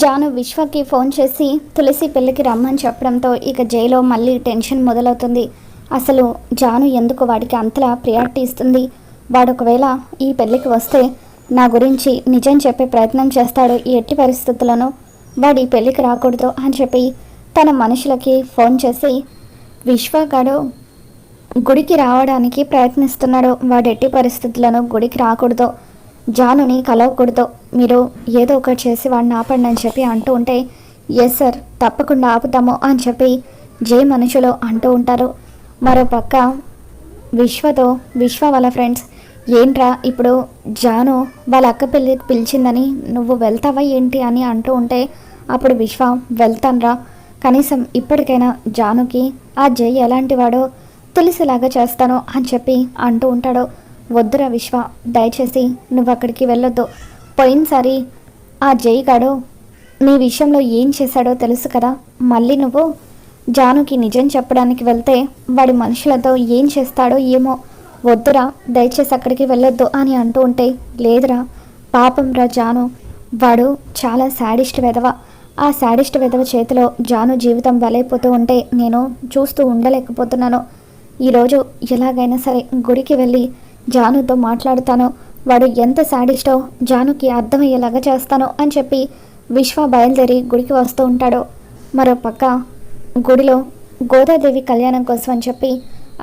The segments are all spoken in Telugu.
జాను విశ్వకి ఫోన్ చేసి తులసి పెళ్ళికి రమ్మని చెప్పడంతో ఇక జైలో మళ్ళీ టెన్షన్ మొదలవుతుంది. అసలు జాను ఎందుకు వాడికి అంతలా ప్రియారిటీ ఇస్తుంది? వాడు ఒకవేళ ఈ పెళ్ళికి వస్తే నా గురించి నిజం చెప్పే ప్రయత్నం చేస్తాడు ఎట్టి పరిస్థితులను వాడు ఈ పెళ్ళికి రాకూడదు అని చెప్పి తన మనుషులకి ఫోన్ చేసి విశ్వగాడు గుడికి రావడానికి ప్రయత్నిస్తున్నాడు. వాడు ఎట్టి పరిస్థితులను గుడికి రాకూడదు. జానుని కలవకూడదు. మీరు ఏదో ఒకటి చేసి వాడిని ఆపండి అని చెప్పి అంటూ ఉంటే ఎస్ సార్ తప్పకుండా ఆపుతాము అని చెప్పి జే మనుషులు అంటూ ఉంటారు. మరో పక్క విశ్వతో విశ్వ వాళ్ళ ఫ్రెండ్స్ ఏంట్రా ఇప్పుడు జాను వాళ్ళ అక్క పిల్లి పిలిచిందని నువ్వు వెళ్తావా ఏంటి అని అంటూ ఉంటే అప్పుడు విశ్వ వెళ్తాన్రా. కనీసం ఇప్పటికైనా జానుకి ఆ జై ఎలాంటి వాడో తెలిసేలాగా చేస్తాను అని చెప్పి అంటూ ఉంటాడు. వద్దురా విశ్వ దయచేసి నువ్వు అక్కడికి వెళ్ళొద్దు. పోయినసారి ఆ జైగాడు నీ విషయంలో ఏం చేశాడో తెలుసు కదా. మళ్ళీ నువ్వు జానుకి నిజం చెప్పడానికి వెళ్తే వాడి మనుషులతో ఏం చేస్తాడో ఏమో. వద్దురా దయచేసి అక్కడికి వెళ్ళొద్దు అని అంటూ ఉంటే లేదురా పాపం రా జాను. వాడు చాలా శాడిస్ట్ వెధవ. ఆ శాడిస్ట్ వెధవ చేతిలో జాను జీవితం బలైపోతూ ఉంటే నేను చూస్తూ ఉండలేకపోతున్నాను. ఈరోజు ఎలాగైనా సరే గుడికి వెళ్ళి జానుతో మాట్లాడుతాను. వాడు ఎంత శాడిస్టో జానుకి అర్థమయ్యేలాగా చేస్తాను అని చెప్పి విశ్వ బయలుదేరి గుడికి వస్తూ ఉంటాడు. మరో పక్క గుడిలో గోదాదేవి కళ్యాణం కోసం అని చెప్పి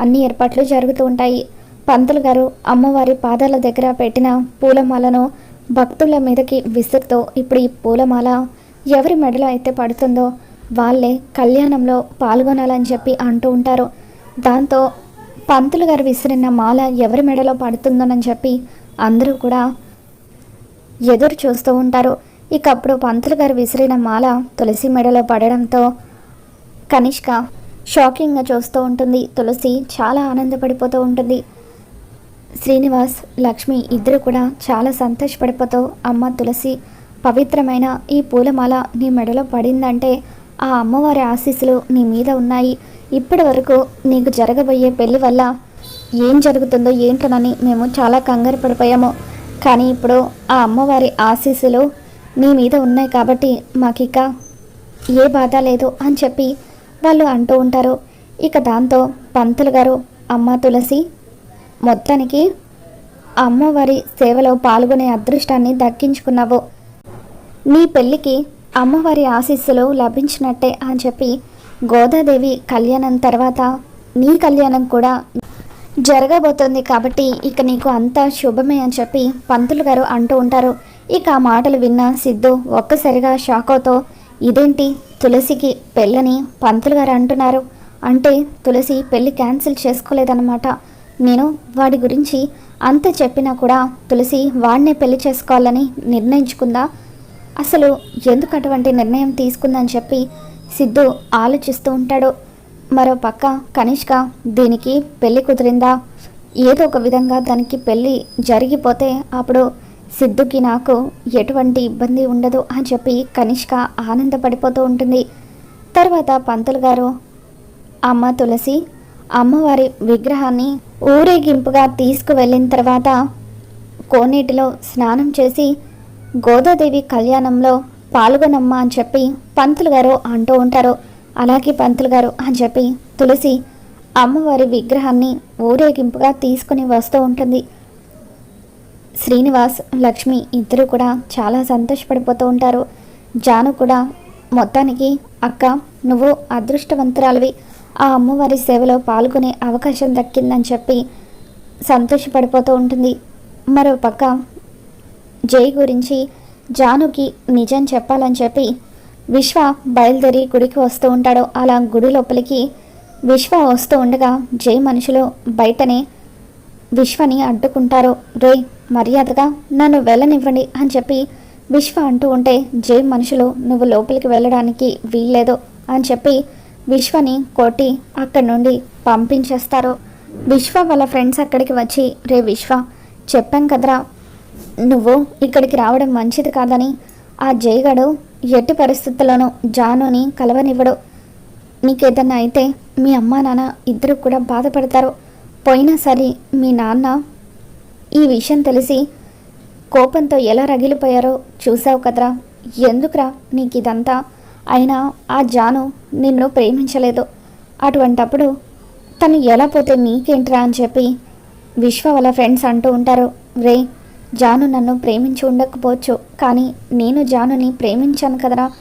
అన్ని ఏర్పాట్లు జరుగుతూ ఉంటాయి. పంతులు గారు అమ్మవారి పాదాల దగ్గర పెట్టిన పూలమాలను భక్తుల మీదకి విసురుతూ ఇప్పుడు ఈ పూలమాల ఎవరి మెడలో అయితే పడుతుందో వాళ్ళే కళ్యాణంలో పాల్గొనాలని చెప్పి అంటూ ఉంటారు. దాంతో పంతులు గారు విసిరిన మాల ఎవరి మెడలో పడుతుందోనని చెప్పి అందరూ కూడా ఎదురు చూస్తూ ఉంటారు. ఇక అప్పుడు పంతులు గారు విసిరిన మాల తులసి మెడలో పడడంతో కనిష్క షాకింగ్గా చూస్తూ ఉంటుంది. తులసి చాలా ఆనందపడిపోతూ ఉంటుంది. శ్రీనివాస్ లక్ష్మి ఇద్దరు కూడా చాలా సంతోషపడిపోతూ అమ్మ తులసి పవిత్రమైన ఈ పూలమాల నీ మెడలో పడిందంటే ఆ అమ్మవారి ఆశీస్సులు నీ మీద ఉన్నాయి. ఇప్పటి వరకు నీకు జరగబోయే పెళ్ళి వల్ల ఏం జరుగుతుందో ఏంటోనని మేము చాలా కంగారు పడిపోయాము. కానీ ఇప్పుడు ఆ అమ్మవారి ఆశీస్సులు నీ మీద ఉన్నాయి కాబట్టి మాకిక ఏ బాధ లేదు అని చెప్పి వాళ్ళు అంటూ ఉంటారు. ఇక దాంతో పంతులు గారు అమ్మ తులసి మొత్తానికి అమ్మవారి సేవలో పాల్గొనే అదృష్టాన్ని దక్కించుకున్నావు. నీ పెళ్ళికి అమ్మవారి ఆశీస్సులు లభించినట్టే అని చెప్పి గోదాదేవి కళ్యాణం తర్వాత నీ కళ్యాణం కూడా జరగబోతుంది కాబట్టి ఇక నీకు అంతా శుభమే అని చెప్పి పంతులు గారు అంటూ ఉంటారు. ఇక ఆ మాటలు విన్న సిద్ధు ఒక్కసారిగా షాక్ ఇదేంటి? తులసికి పెళ్ళని పంతులు గారు అంటున్నారు. అంటే తులసి పెళ్ళి క్యాన్సిల్ చేసుకోలేదన్నమాట. నేను వాడి గురించి అంత చెప్పినా కూడా తులసి వాడినే పెళ్ళి చేసుకోవాలని నిర్ణయించుకుందా? అసలు ఎందుకు అటువంటి నిర్ణయం తీసుకుందని చెప్పి సిద్ధు ఆలోచిస్తూ ఉంటాడు. మరో పక్క కనిష్క దీనికి పెళ్ళి కుదిరిందా? ఏదో ఒక విధంగా దానికి పెళ్ళి జరిగిపోతే అప్పుడు సిద్ధుకి నాకు ఎటువంటి ఇబ్బంది ఉండదు అని చెప్పి కనిష్క ఆనందపడిపోతూ ఉంటుంది. తర్వాత పంతులు గారు అమ్మ తులసి అమ్మవారి విగ్రహాన్ని ఊరేగింపుగా తీసుకువెళ్ళిన తర్వాత కోనేటిలో స్నానం చేసి గోదాదేవి కళ్యాణంలో పాల్గొనమ్మా అని చెప్పి పంతులు గారు అంటూ ఉంటారు. అలాగే పంతులు గారు అని చెప్పి తులసి అమ్మవారి విగ్రహాన్ని ఊరేగింపుగా తీసుకుని వస్తూ ఉంటుంది. శ్రీనివాస్ లక్ష్మి ఇద్దరు కూడా చాలా సంతోషపడిపోతూ ఉంటారు. జాను కూడా మొత్తానికి అక్క నువ్వు అదృష్టవంతురాలివి. ఆ అమ్మవారి సేవలో పాల్గొనే అవకాశం దక్కిందని చెప్పి సంతోషపడిపోతూ ఉంటుంది. మరో పక్క జై గురించి జానుకి నిజం చెప్పాలని చెప్పి విశ్వ బయలుదేరి గుడికి వస్తూ ఉంటాడు. అలా గుడి లోపలికి విశ్వ వస్తూ ఉండగా జై మనుషులు బయటనే విశ్వని అడ్డుకుంటారు. రే మర్యాదగా నన్ను వెళ్ళనివ్వండి అని చెప్పి విశ్వ అంటూ ఉంటే జై మనుషులు నువ్వు లోపలికి వెళ్ళడానికి వీల్లేదు అని చెప్పి విశ్వని కొట్టి అక్కడి నుండి పంపించేస్తారు. విశ్వ వాళ్ళ ఫ్రెండ్స్ అక్కడికి వచ్చి రే విశ్వ చెప్పాం కదరా నువ్వు ఇక్కడికి రావడం మంచిది కాదని ఆ జయగడు ఎట్టి పరిస్థితుల్లోనూ జానుని కలవనివ్వడు. నీకేదన్నా అయితే మీ అమ్మా నాన్న ఇద్దరు కూడా బాధపడతారు. పోయినా సరే మీ నాన్న ఈ విషయం తెలిసి కోపంతో ఎలా రగిలిపోయారో చూసావు కదరా. ఎందుకురా నీకు ఇదంతా అయినా ఆ జాను నిన్ను ప్రేమించలేదు. అటువంటప్పుడు తను ఎలా పోతే నీకేంట్రా అని చెప్పి విశ్వ వాళ్ళ ఫ్రెండ్స్ అంటూ ఉంటారు. రే జాను నన్ను ప్రేమించి ఉండకపోవచ్చు. కానీ నేను జానుని ప్రేమించాను కదరా.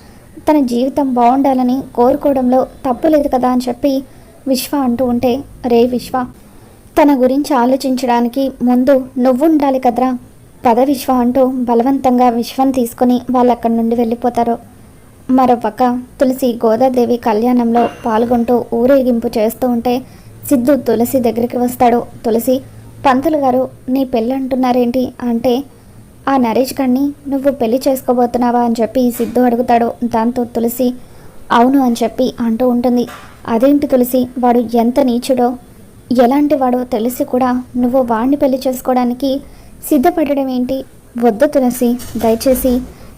తన జీవితం బాగుండాలని కోరుకోవడంలో తప్పు లేదు కదా అని చెప్పి విశ్వ అంటూ ఉంటే రే విశ్వ తన గురించి ఆలోచించడానికి ముందు నువ్వు ఉండాలి కదరా. పద విశ్వ అంటూ బలవంతంగా విశ్వం తీసుకుని వాళ్ళు అక్కడి నుండి వెళ్ళిపోతారు. మరోపక్క తులసి గోదాదేవి కళ్యాణంలో పాల్గొంటూ ఊరేగింపు చేస్తూ ఉంటే సిద్ధు తులసి దగ్గరికి వస్తాడు. తులసి పంతులు గారు నీ పెళ్ళి అంటున్నారేంటి? అంటే ఆ నరేష్ గారిని నువ్వు పెళ్ళి చేసుకోబోతున్నావా? అని చెప్పి సిద్ధు అడుగుతాడు. దాంతో తులసి అవును అని చెప్పి అంటూ ఉంటుంది. అదేంటి తులసి? వాడు ఎంత నీచుడో? ఎలాంటి వాడో తెలిసి కూడా నువ్వు వాడిని పెళ్ళి చేసుకోవడానికి సిద్ధపడడం ఏంటి? వద్దు తులసి దయచేసి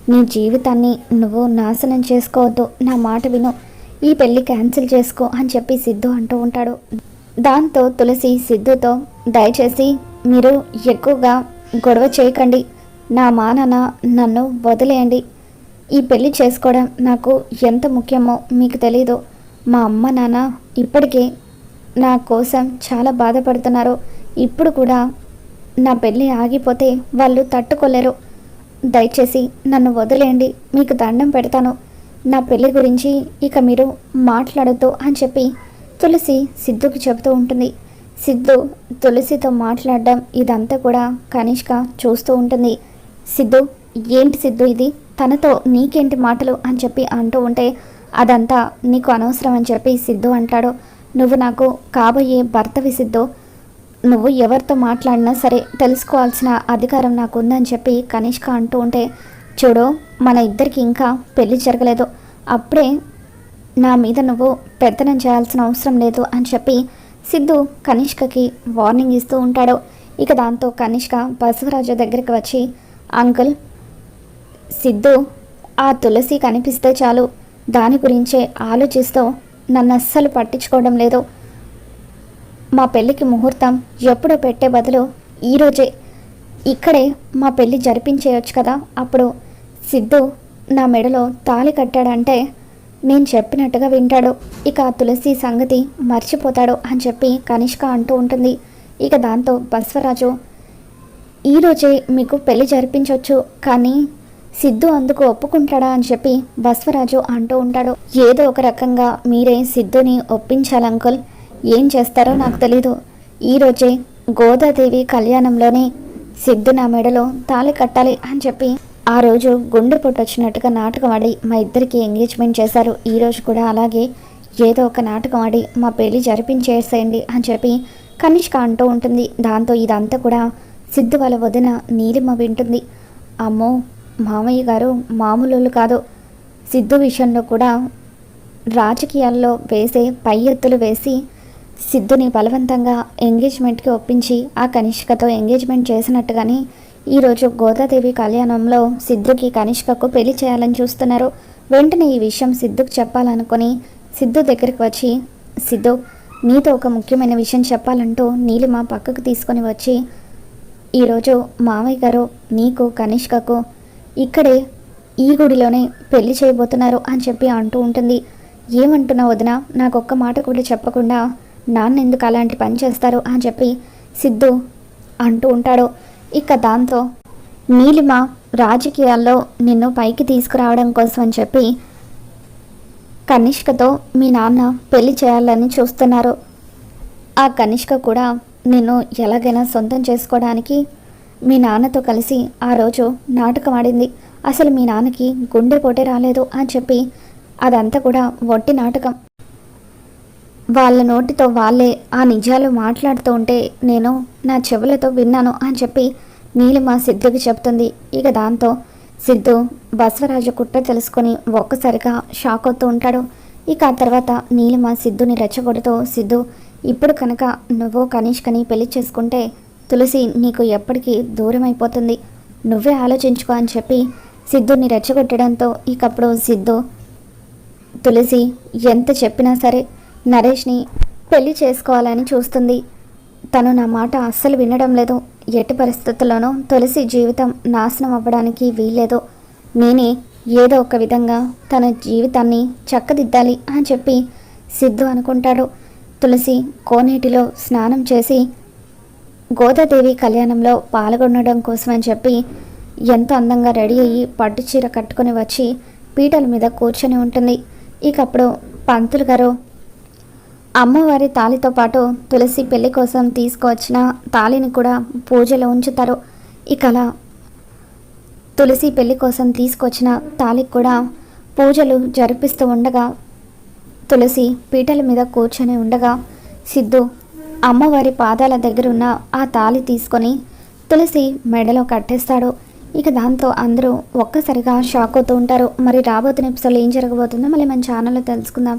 నీ జీవితాన్ని నువ్వు నాశనం చేసుకోవద్దు. నా మాట విను. ఈ పెళ్ళి క్యాన్సిల్ చేసుకో అని చెప్పి సిద్ధు అంటూ ఉంటాడు. దాంతో తులసి సిద్ధుతో దయచేసి మీరు ఎక్కువగా గొడవ చేయకండి. నా మానన నన్ను వదిలేయండి. ఈ పెళ్ళి చేసుకోవడం నాకు ఎంత ముఖ్యమో మీకు తెలీదు. మా అమ్మ నాన్న ఇప్పటికే నా కోసం చాలా బాధపడుతున్నారు. ఇప్పుడు కూడా నా పెళ్ళి ఆగిపోతే వాళ్ళు తట్టుకోలేరు. దయచేసి నన్ను వదిలేయండి. మీకు దండం పెడతాను. నా పెళ్ళి గురించి ఇక మీరు మాట్లాడద్దు అని చెప్పి తులసి సిద్ధుకి చెబుతూ ఉంటుంది. సిద్ధు తులసితో మాట్లాడడం ఇదంతా కూడా కనిష్క చూస్తూ ఉంటుంది. సిద్ధు ఏంటి సిద్ధు ఇది? తనతో నీకేంటి మాటలు? అని చెప్పి అంటూ ఉంటే అదంతా నీకు అనవసరం అని చెప్పి సిద్ధు అంటాడు. నువ్వు నాకు కాబోయే భర్తవి సిద్ధు. నువ్వు ఎవరితో మాట్లాడినా సరే తెలుసుకోవాల్సిన అధికారం నాకు ఉందని చెప్పి కనిష్క అంటూ ఉంటే చూడు మన ఇద్దరికి ఇంకా పెళ్ళి జరగలేదు. అప్పుడే నా మీద నువ్వు పెత్తనం చేయాల్సిన అవసరం లేదు అని చెప్పి సిద్ధు కనిష్కకి వార్నింగ్ ఇస్తూ ఉంటాడు. ఇక దాంతో కనిష్క బసవరాజు దగ్గరికి వచ్చి అంకుల్ సిద్ధు ఆ తులసి కనిపిస్తే చాలు. దాని గురించే ఆలోచిస్తూ నన్ను అస్సలు పట్టించుకోవడం లేదు. మా పెళ్ళికి ముహూర్తం ఎప్పుడో పెట్టే బదులు ఈరోజే ఇక్కడే మా పెళ్ళి జరిపించేయొచ్చు కదా అప్పుడు. సిద్ధు నా మెడలో తాళి కట్టాడంటే నేను చెప్పినట్టుగా వింటాడు. ఇక తులసి సంగతి మర్చిపోతాడు అని చెప్పి కనిష్క అంటూ ఉంటుంది. ఇక దాంతో బస్వరాజు ఈరోజే మీకు పెళ్ళి జరిపించవచ్చు కానీ సిద్ధు అందుకు ఒప్పుకుంటాడా? అని చెప్పి బస్వరాజు అంటూ ఉంటాడు. ఏదో ఒక రకంగా మీరే సిద్ధుని ఒప్పించాలి అంకుల్. ఏం చేస్తారో నాకు తెలీదు. ఈరోజే గోదాదేవి కళ్యాణంలోనే సిద్ధు నా మెడలో తాళి కట్టాలి అని చెప్పి ఆ రోజు గుండె వచ్చినట్టుగా నాటకం ఆడి మా ఇద్దరికి ఎంగేజ్మెంట్ చేశారు. ఈరోజు కూడా అలాగే ఏదో ఒక నాటకం ఆడి మా పెళ్ళి జరిపించేసేయండి అని చెప్పి కనిష్క అంటూ ఉంటుంది. దాంతో ఇదంతా కూడా సిద్ధు వాళ్ళ వదిన నీలిమ వింటుంది. అమ్మో మామయ్య గారు మామూలు కాదు. సిద్ధు విషయంలో కూడా రాజకీయాల్లో వేసే పై ఎత్తులు వేసి సిద్ధుని బలవంతంగా ఎంగేజ్మెంట్కి ఒప్పించి ఆ కనిష్కతో ఎంగేజ్మెంట్ చేసినట్టుగానే ఈరోజు గోదాదేవి కళ్యాణంలో సిద్ధుకి కనిష్కకు పెళ్ళి చేయాలని చూస్తున్నారు. వెంటనే ఈ విషయం సిద్ధుకు చెప్పాలనుకొని సిద్ధు దగ్గరికి వచ్చి సిద్ధు నీతో ఒక ముఖ్యమైన విషయం చెప్పాలంటూ నీలిమ పక్కకు తీసుకొని వచ్చి ఈరోజు మామయ్య గారు నీకు కనిష్కకు ఇక్కడే ఈ గుడిలోనే పెళ్ళి చేయబోతున్నారు అని చెప్పి అంటూ ఉంటుంది. ఏమంటున్నావు వదిన? నాకు ఒక్క మాట కూడా చెప్పకుండా నాన్న ఎందుకు అలాంటి పని చేస్తారు? అని చెప్పి సిద్ధు అంటూ ఉంటాడు. ఇక దాంతో నీలిమ రాజకీయాల్లో నిన్ను పైకి తీసుకురావడం కోసం అని చెప్పి కనిష్కతో మీ నాన్న పెళ్ళి చేయాలని చూస్తున్నారు. ఆ కనిష్క కూడా నిన్ను ఎలాగైనా సొంతం చేసుకోవడానికి మీ నాన్నతో కలిసి ఆ రోజు నాటకం ఆడింది. అసలు మీ నాన్నకి గుండెపోటే రాలేదు అని చెప్పి అదంతా కూడా వట్టి నాటకం. వాళ్ళ నోటితో వాళ్ళే ఆ నిజాలు మాట్లాడుతూ ఉంటే నేను నా చెవులతో విన్నాను అని చెప్పి నీలిమ సిద్ధుకి చెప్తుంది. ఇక దాంతో సిద్ధు బసవరాజు కుట్ర తెలుసుకొని ఒక్కసారిగా షాక్ అవుతూ ఉంటాడు. ఇక ఆ తర్వాత నీలిమ సిద్ధుని రెచ్చగొడుతూ సిద్ధు ఇప్పుడు కనుక నువ్వు కనీష్కని పెళ్ళి చేసుకుంటే తులసి నీకు ఎప్పటికీ దూరం అయిపోతుంది నువ్వే ఆలోచించుకో అని చెప్పి సిద్ధుని రెచ్చగొట్టడంతో ఇకప్పుడు సిద్ధు తులసి ఎంత చెప్పినా సరే నరేష్ని పెళ్ళి చేసుకోవాలని చూస్తుంది. తను నా మాట అస్సలు వినడం లేదు. ఎట్టి పరిస్థితుల్లోనూ తులసి జీవితం నాశనం అవ్వడానికి వీల్లేదు. నేనే ఏదో ఒక విధంగా తన జీవితాన్ని చక్కదిద్దాలి అని చెప్పి సిద్ధు అనుకుంటాడు. తులసి కోనేటిలో స్నానం చేసి గోదాదేవి కళ్యాణంలో పాల్గొనడం కోసమని చెప్పి ఎంతో అందంగా రెడీ అయ్యి పట్టు చీర కట్టుకొని వచ్చి పీటల మీద కూర్చొని ఉంటుంది. ఇకప్పుడు పంతులు గారు అమ్మవారి తాళితో పాటు తులసి పెళ్ళి కోసం తీసుకువచ్చిన తాళిని కూడా పూజలో ఉంచుతారు. ఇక అలా తులసి పెళ్ళి కోసం తీసుకొచ్చిన తాళికి కూడా పూజలు జరిపిస్తూ ఉండగా తులసి పీటల మీద కూర్చొని ఉండగా సిద్ధు అమ్మవారి పాదాల దగ్గర ఉన్న ఆ తాళి తీసుకొని తులసి మెడలో కట్టేస్తాడు. ఇక దాంతో అందరూ ఒక్కసారిగా షాక్ అవుతూ ఉంటారు. మరి రాబోతున్న ఎపిసోడ్లో ఏం జరగబోతుందో మళ్ళీ మన ఛానల్లో తెలుసుకుందాం.